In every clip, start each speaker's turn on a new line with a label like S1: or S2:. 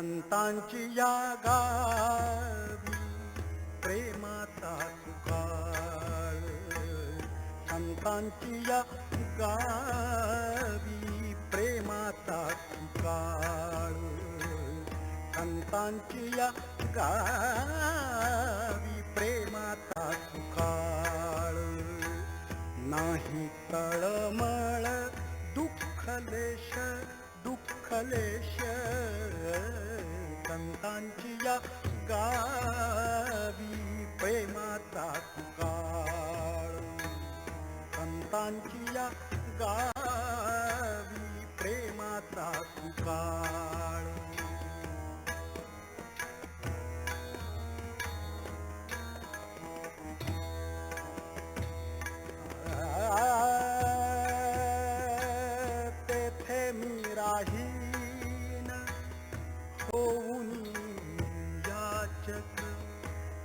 S1: संतांची या गावी प्रेमाचा सुखाळ संतांची या गावी प्रेमाचा सुकाळ संतांची या गावी प्रेमाचा सुकाळ नाही तळमळ दुःखलेश दुःखलेश संतांची या गावी प्रेमाचा तुकाळ संतांची या गावी प्रेमाचा तुकाळ तेथे मी राहीन होऊ याचक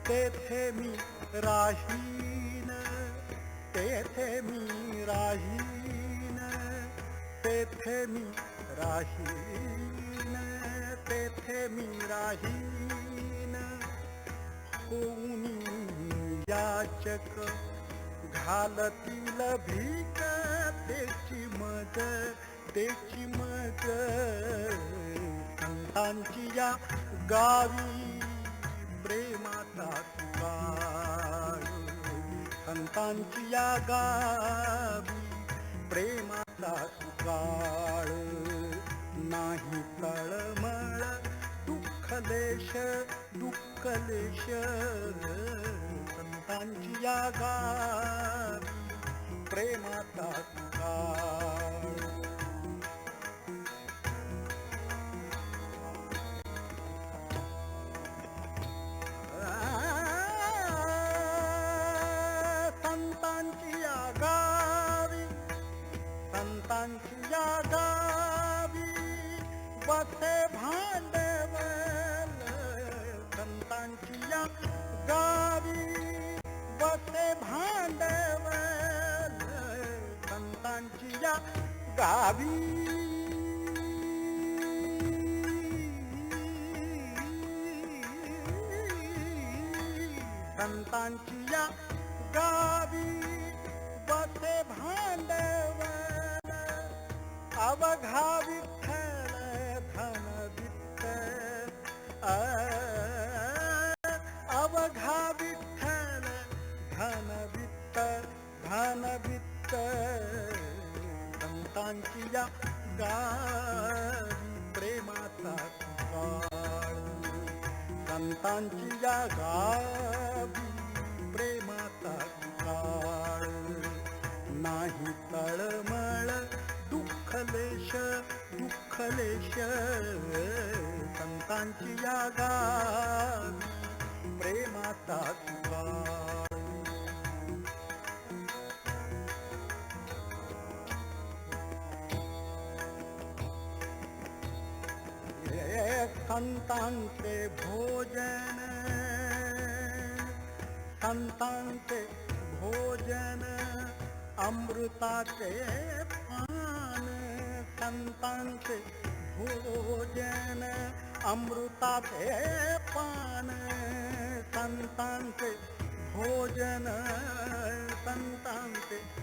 S1: तेथे मी राहीन तेथे मी राहीन तेथे मी राहीन तेथे मी राहीन. कोणी याचक घालतील भीक त्याची मग त्याची मग संतांची या गावी प्रेमाचा सुकाळ संतांची या गावी प्रेमाचा सुकाळ नाही तळमळ दुःखलेश दुःखलेश संतांची या गावी प्रेमाचा सुकाळ संतांची या गावी बसे भांडवल संतांची या गावी बसे भांडवल संतांची या गावी। संतांची या गावी बसे भांडवल संतांची या गावी प्रेमाचा काळ संतांची या गावी प्रेमाचा काळ नाही तळमळ दुःखलेश दुःखलेश. संतांची या गावी प्रेमाचा काळ हे संतांचे भोजन संतांचे भोजन अमृताचे पान संतांचे भोजन अमृताचे पान संतांचे भोजन संतांचे